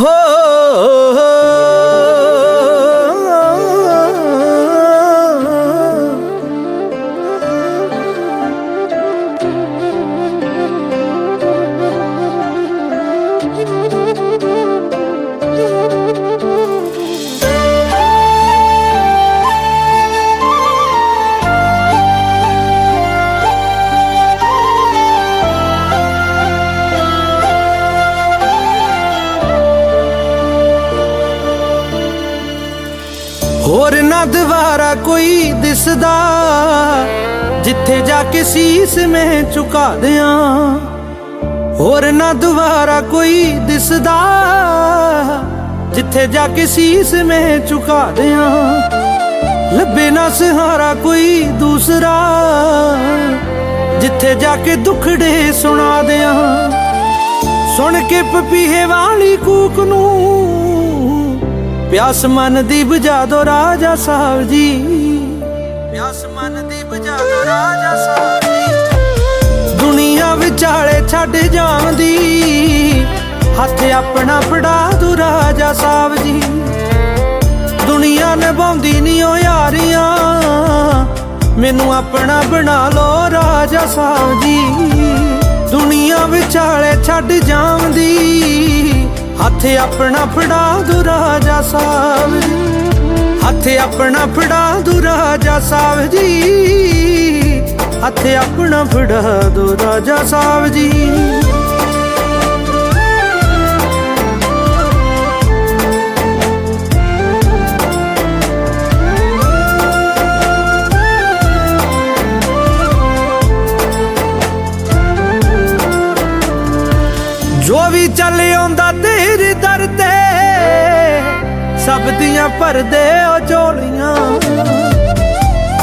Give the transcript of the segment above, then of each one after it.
ਹੋ ਹੋਰ ਨਾ ਦੁਬਾਰਾ ਕੋਈ ਦਿਸਦਾ। ਜਿੱਥੇ ਜਾ ਕੇ ਸੀਸ ਮੈਂ ਝੁਕਾ ਦਿਆਂ, ਹੋਰ ਨਾ ਦੁਬਾਰਾ ਕੋਈ ਦਿਸਦਾ। ਜਿੱਥੇ ਜਾ ਕੇ ਸੀਸ ਮੈਂ ਝੁਕਾ ਦਿਆਂ, ਲੱਭੇ ਨਾ ਸਹਾਰਾ ਕੋਈ ਦੂਸਰਾ। ਜਿੱਥੇ ਜਾ ਕੇ ਦੁਖੜੇ ਸੁਣਾ ਦਿਆਂ, ਸੁਣ ਕੇ ਪਪੀਹੇ ਵਾਲੀ ਕੂਕ ਨੂੰ ਪਿਆਸ ਮਨ ਦੀ ਬੁਝਾ ਦੋ ਰਾਜਾ ਸਾਹਿਬ ਜੀ। ਪਿਆਸ ਮਨ ਦੀ ਬੁਝਾ ਦੋ ਰਾਜਾ ਸਾਹਿਬ ਜੀ। ਦੁਨੀਆ ਵਿਚਾਲੇ ਛੱਡ ਜਾਂਦੀ। ਹੱਥ ਆਪਣਾ ਫੜਾ ਦੋ ਰਾਜਾ ਸਾਹਿਬ ਜੀ। ਦੁਨੀਆ ਨਿਭਾਉਂਦੀ ਨਹੀਂ ਓ ਯਾਰੀਆਂ। ਮੈਨੂੰ ਆਪਣਾ ਬਣਾ ਲੋ ਰਾਜਾ ਸਾਹਿਬ ਜੀ। ਦੁਨੀਆ ਵਿਚਾਲੇ ਛੱਡ ਜਾਂਦੀ। ਹੱਥ ਆਪਣਾ ਫੜਾ ਦੋ ਰਾਜਾ ਸਾਹਿਬ। ਜੀ ਹੱਥ ਆਪਣਾ ਫੜਾ ਦੋ ਰਾਜਾ ਸਾਹਿਬ ਜੀ। ਹੱਥ ਆਪਣਾ ਫੜਾ ਦੋ ਰਾਜਾ ਸਾਹਿਬ ਜੀ। ਜੋ ਵੀ ਚੱਲ ਆਉਂਦਾ ਸਭ ਦੀਆਂ ਭਰਦੇ ਉਹ ਝੋਲੀਆਂ।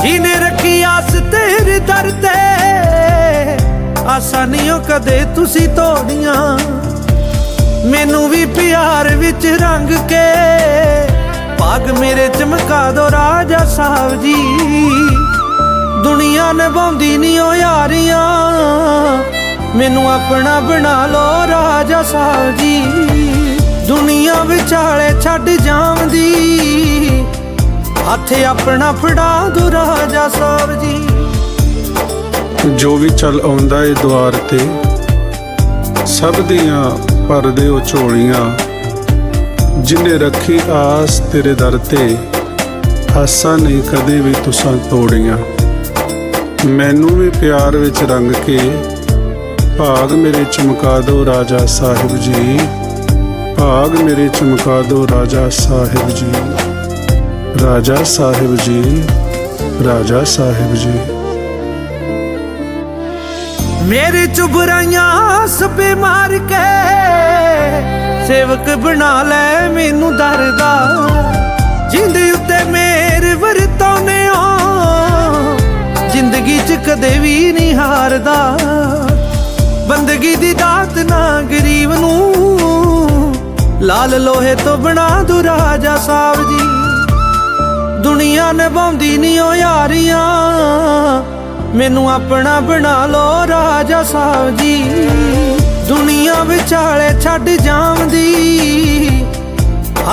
ਜਿਹਨੇ ਰੱਖੀ ਆਸ ਤੇਰੇ ਦਰ ਤੇ ਆਸਾਨੀਆਂ ਕਦੇ ਤੁਸੀਂ ਤੋੜੀਆਂ। ਮੈਨੂੰ ਵੀ ਪਿਆਰ ਵਿੱਚ ਰੰਗ ਕੇ। ਭਾਗ ਮੇਰੇ ਚਮਕਾ ਦੋ ਰਾਜਾ ਸਾਹਿਬ ਜੀ। ਦੁਨੀਆ ਨਿਭਾਉਂਦੀ ਨਹੀਂ ਓ ਯਾਰੀਆਂ। ਮੈਨੂੰ ਆਪਣਾ ਬਣਾ ਲੋ ਰਾਜਾ ਸਾਹਿਬ ਜੀ। ਦੁਨੀਆ ਵਿਚਾਲੇ ਛੱਡ ਜਾਂਦੀ। ਹੱਥ ਆਪਣਾ ਫੜਾ ਦੋ ਰਾਜਾ ਸਾਹਿਬ ਜੀ। ਜੋ ਵੀ ਚੱਲ ਆਉਂਦਾ ਏ ਦੁਆਰ ਤੇ, ਸਭ ਦੀਆਂ ਭਰਦੇ ਉਹ ਝੋਲੀਆਂ। ਜਿਨੇ ਰੱਖੀ ਆਸ ਤੇਰੇ ਦਰ ਤੇ ਆਸਾਂ ਨਹੀਂ ਕਦੇ ਵੀ ਤੁਸਾਂ ਤੋੜੀਆਂ। ਮੈਨੂੰ ਵੀ ਪਿਆਰ ਵਿੱਚ ਰੰਗ ਕੇ, ਭਾਗ ਮੇਰੇ ਚਮਕਾ ਦੋ ਰਾਜਾ ਸਾਹਿਬ ਜੀ। ਭਾਗ ਮੇਰੇ ਚਮਕਾ ਦੋ ਰਾਜਾ ਸਾਹਿਬ ਜੀ। ਰਾਜਾ ਸਾਹਿਬ ਜੀ, ਰਾਜਾ ਸਾਹਿਬ ਜੀ। ਮੇਰੇ ਚੁਬਰਾਈਆਂ ਸਪੇ ਮਾਰ ਕੇ ਸੇਵਕ ਬਣਾ ਲੈ ਮੈਨੂੰ ਦਰਦਾ ਜਿੰਦੇ ਉੱਤੇ ਮੇਰ ਵਰਤੋਨੇ ਜ਼ਿੰਦਗੀ ਚ ਕਦੇ ਵੀ ਨਹੀਂ ਹਾਰਦਾ। ਬੰਦਗੀ ਦੀ ਦਾਤ ਨਾ ਗਰੀਬ ਨੂੰ ਲਾਲ ਲੋਹੇ ਤੋਂ ਬਣਾ ਦੂ ਰਾਜਾ ਸਾਹਿਬ ਜੀ। ਦੁਨੀਆ ਨਿਭਾਉਂਦੀ ਨਹੀਂ ਓ ਯਾਰੀਆਂ। ਮੈਨੂੰ ਆਪਣਾ ਬਣਾ ਲੋ ਰਾਜਾ ਸਾਹਿਬ ਜੀ। ਦੁਨੀਆ ਵਿਚਾਲੇ ਛੱਡ ਜਾਂਦੀ।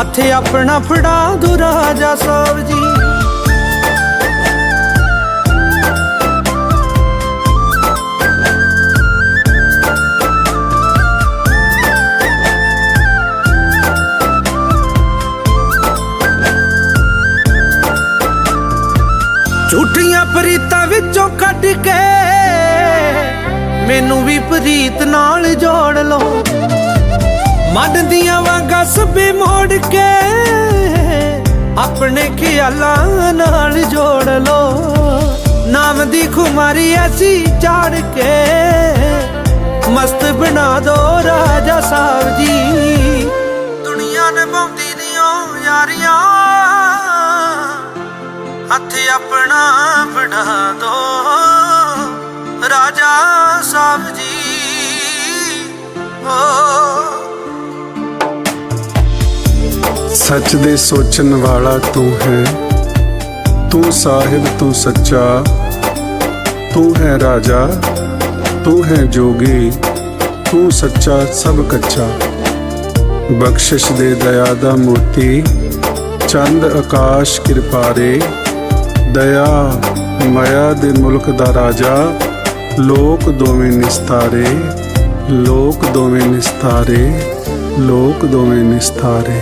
ਹੱਥ ਆਪਣਾ ਫੜਾ ਦੂ ਰਾਜਾ ਸਾਹਿਬ ਜੀ। ਝੂਠੀਆਂ ਪ੍ਰੀਤਾਂ ਵਿੱਚੋਂ ਕੱਢ ਕੇ ਮੈਨੂੰ ਵੀ ਪ੍ਰੀਤ ਨਾਲ ਜੋੜ ਲਓ। ਮਨ ਦੀਆਂ ਵਾਂਗਾਂ ਸਭੇ ਮੋੜ ਕੇ ਆਪਣੇ ਖਿਆਲਾਂ ਨਾਲ ਜੋੜ ਲਓ। ਨਾਮ ਦੀ ਖੁਮਾਰੀ ਐਸੀ ਚਾੜ ਕੇ ਮਸਤ ਬਣਾ ਦੋ ਰਾਜਾ ਸਾਹਿਬ ਜੀ। ਦੁਨੀਆ ਨਿਭਾਉਂਦੀ ਨਹੀਂ ਓ ਯਾਰੀਆਂ। ਹੱਥ ਆਪਣਾ ਫੜਾ ਦੋ। ਰਾਜਾ ਸਾਹਿਬ ਜੀ ਓ ਸੱਚ ਦੇ ਸੋਚਣ ਵਾਲਾ ਤੂੰ ਹੈ। ਤੂੰ ਸਾਹਿਬ, ਤੂੰ ਸੱਚਾ। ਤੂੰ ਹੈ ਰਾਜਾ, ਤੂੰ ਹੈ ਜੋਗੀ। ਤੂੰ ਸੱਚਾ, ਸਭ ਕੱਚਾ। ਬਖਸ਼ਿਸ਼ ਦੇ ਦਇਆ ਦਾ ਮੋਤੀ ਚੰਦ ਆਕਾਸ਼ ਕਿਰਪਾਰੇ ਦਇਆ, ਮਾਇਆ ਦੇ ਮੁਲਕ ਦਾ ਰਾਜਾ, ਲੋਕ ਦੋਵੇਂ ਨਿਸਤਾਰੇ, ਲੋਕ ਦੋਵੇਂ ਨਿਸਤਾਰੇ, ਲੋਕ ਦੋਵੇਂ ਨਿਸਤਾਰੇ।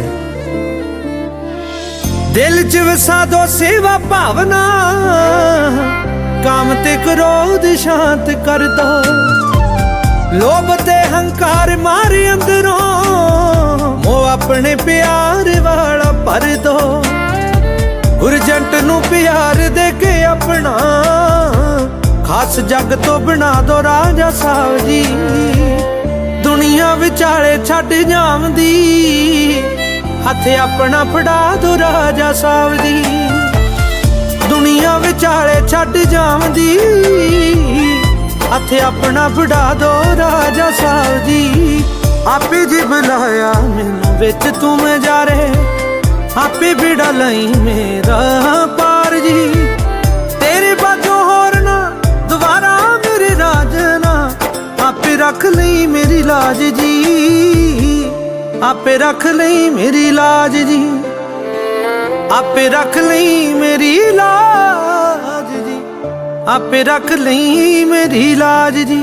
ਦਿਲ ਚ ਵਸਾ ਦੋ ਸੇਵਾ ਭਾਵਨਾ, ਕਾਮ ਤੇ ਕ੍ਰੋਧ ਸ਼ਾਂਤ ਕਰ ਦੋ। ਲੋਭ ਤੇ ਹੰਕਾਰ ਮਾਰੇ ਅੰਦਰੋਂ ਮੋ ਆਪਣੇ ਪਿਆਰ ਵਾਲਾ ਭਰ ਦੋ। ਗੁਰਜੰਟ ਨੂੰ ਪਿਆਰ ਆਪਣਾ, ਖਾਸ ਜੱਗ ਤੋਂ ਬਣਾ ਦੋ ਰਾਜਾ ਸਾਹਿਬ ਜੀ। ਦੁਨੀਆ ਵਿਚਾਲੇ ਛੱਡ ਜਾਵਦੀ, ਹੱਥ ਆਪਣਾ ਫੜਾ ਦੋ ਰਾਜਾ ਸਾਹਿਬ ਜੀ। ਦੁਨੀਆ ਵਿਚਾਲੇ ਛੱਡ ਜਾਵਦੀ, ਹੱਥ ਆਪਣਾ ਫੜਾ ਦੋ ਰਾਜਾ ਸਾਹਿਬ ਜੀ। ਆਪੇ ਜੀ ਬੁਲਾਇਆ ਮੈਨੂੰ ਵਿੱਚ ਤੂੰ ਮੈਂ ਜਾ ਰਹੇ, ਆਪੇ ਬਿੜਾ ਲਈ ਮੇਰਾ ਪਾਰ ਜੀ। ਆਪੇ ਰੱਖ ਲਈ ਮੇਰੀ ਲਾਜ ਜੀ। ਆਪੇ ਰੱਖ ਲਈ ਮੇਰੀ ਲਾਜ ਜੀ। ਆਪੇ ਰੱਖ ਲਈ ਮੇਰੀ ਲਾਜ ਜੀ।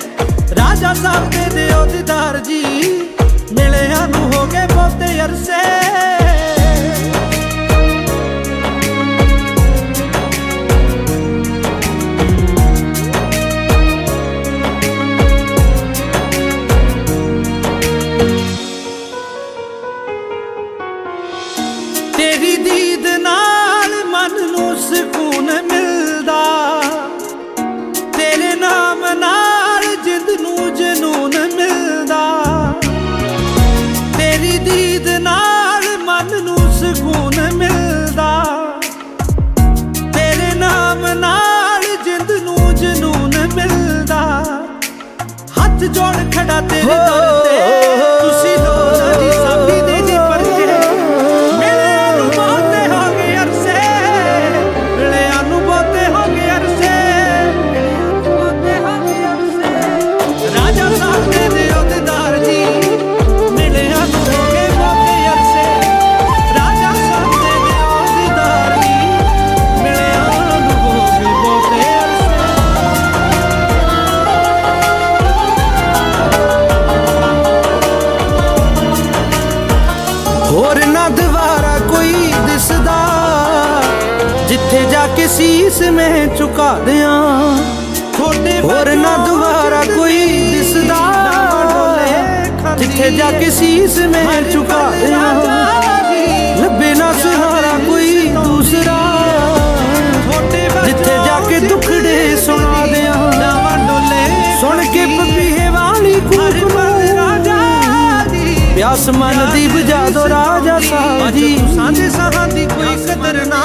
ਰਾਜਾ ਸਾਹਿਬ ਦੇ ਦਿਓ ਦੀਦਾਰ ਜੀ। ਮਿਲਿਆ ਨੂੰ ਹੋ ਗਏ ਬਹੁਤੇ ਅਰਸੇ। ਜੋੜ ਖੜਾ ਤੇਰੇ ਦਰ ਤੇ। ਤੁਸੀਂ ਸੀਸ ਮੈਂ ਝੁਕਾ ਦਿਆਂ। ਛੋਟੇ ਹੋਰ ਨਾ ਦੁਬਾਰਾ ਕੋਈ ਦਿਸਦਾ। ਜਿੱਥੇ ਜਾ ਕੇ ਸੀਸ ਮੈਂ ਝੁਕਾ ਦਿਆਂ। ਲੱਭੇ ਨਾ ਸਹਾਰਾ ਕੋਈ ਦੂਸਰਾ। ਜਿੱਥੇ ਜਾ ਕੇ ਦੁਖੜੇ ਸੁਣਾ ਦਿਆਂ। ਸੁਣ ਕੇ ਪਪੀਹੇ ਵਾਲੀ ਕੂਕ ਪਿਆਸ ਮਨ ਦੀ ਬੁਝਾ ਦੋ ਰਾਜਾ ਸਾਹਿਬ ਜੀ। ਸਾਂਝੇ ਸਾਹਾਂ ਦੀ ਕੋਈ ਕਦਰ ਨਾ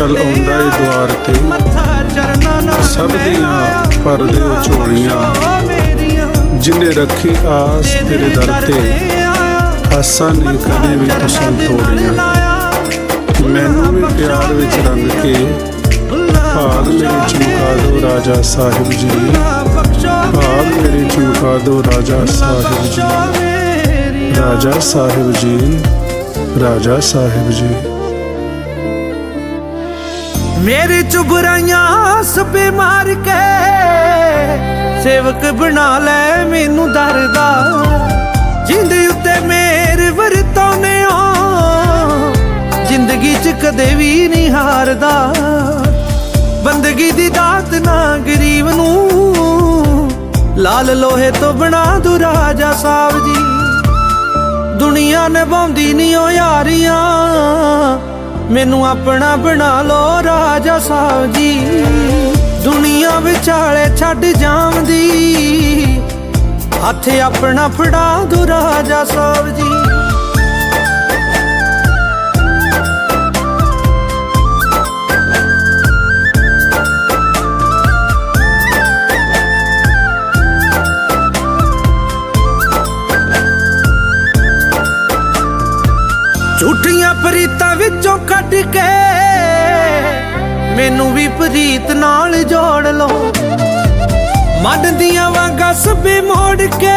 ਚਲ ਆਉਂਦਾ ਏ ਦੁਆਰ ਤੇ। ਸਭ ਦੀਆਂ ਭਰਦੇ ਉਹ ਝੋਲੀਆਂ ਜਿਨੇ ਰੱਖੀ ਆਸ ਤੇਰੇ ਦਰ ਤੇ। ਆਸਾਂ ਨਹੀਂ ਕਦੇ ਵੀ ਤੁਸਾਂ ਤੋੜੀਆਂ। ਮੈਨੂੰ ਵੀ ਪਿਆਰ ਵਿੱਚ ਰੰਗ ਕੇ। ਭਾਗ ਮੇਰੇ ਚਮਕਾ ਦੋ ਰਾਜਾ ਸਾਹਿਬ ਜੀ। ਭਾਗ ਮੇਰੇ ਚਮਕਾ ਦੋ ਰਾਜਾ ਸਾਹਿਬ ਜੀ। ਰਾਜਾ ਸਾਹਿਬ ਜੀ। ਰਾਜਾ ਸਾਹਿਬ ਜੀ। ਮੇਰੇ ਚੁਬਰਾਈਆਂ ਸਪੇ ਮਾਰ ਕੇ ਸੇਵਕ ਬਣਾ ਲੈ, ਮੈਨੂੰ ਦਰਦਾ ਜਿੰਦ ਉੱਤੇ ਮੇਰ ਵਰਤੋਨੇ ਜ਼ਿੰਦਗੀ ਚ ਕਦੇ ਵੀ ਨਹੀਂ ਹਾਰਦਾ। ਬੰਦਗੀ ਦੀ ਦਾਤ ਨਾ ਗਰੀਬ ਨੂੰ, ਲਾਲ ਲੋਹੇ ਤੋਂ ਬਣਾ ਦੂ ਰਾਜਾ ਸਾਹਿਬ ਜੀ। ਦੁਨੀਆ ਨਿਭਾਉਂਦੀ ਨਹੀਂ ਓ ਯਾਰੀਆਂ। ਮੈਨੂੰ ਆਪਣਾ ਬਣਾ ਲੋ ਰਾਜਾ ਸਾਹਿਬ ਜੀ। ਦੁਨੀਆ ਵਿਚਾਲੇ ਛੱਡ ਜਾਵਦੀ ਹੱਥ ਆਪਣਾ ਫੜਾ ਦੋ ਰਾਜਾ ਸਾਹਿਬ ਜੀ। ਝੂਠੀਆਂ ਪ੍ਰੀਤਾਂ ਵਿੱਚੋਂ ਕੱਢ ਕੇ ਮੈਨੂੰ ਵੀ ਪ੍ਰੀਤ ਨਾਲ ਜੋੜ ਲਓ। ਮਨ ਦੀਆਂ ਵਾਂਗਾਂ ਸਭੇ ਮੋੜ ਕੇ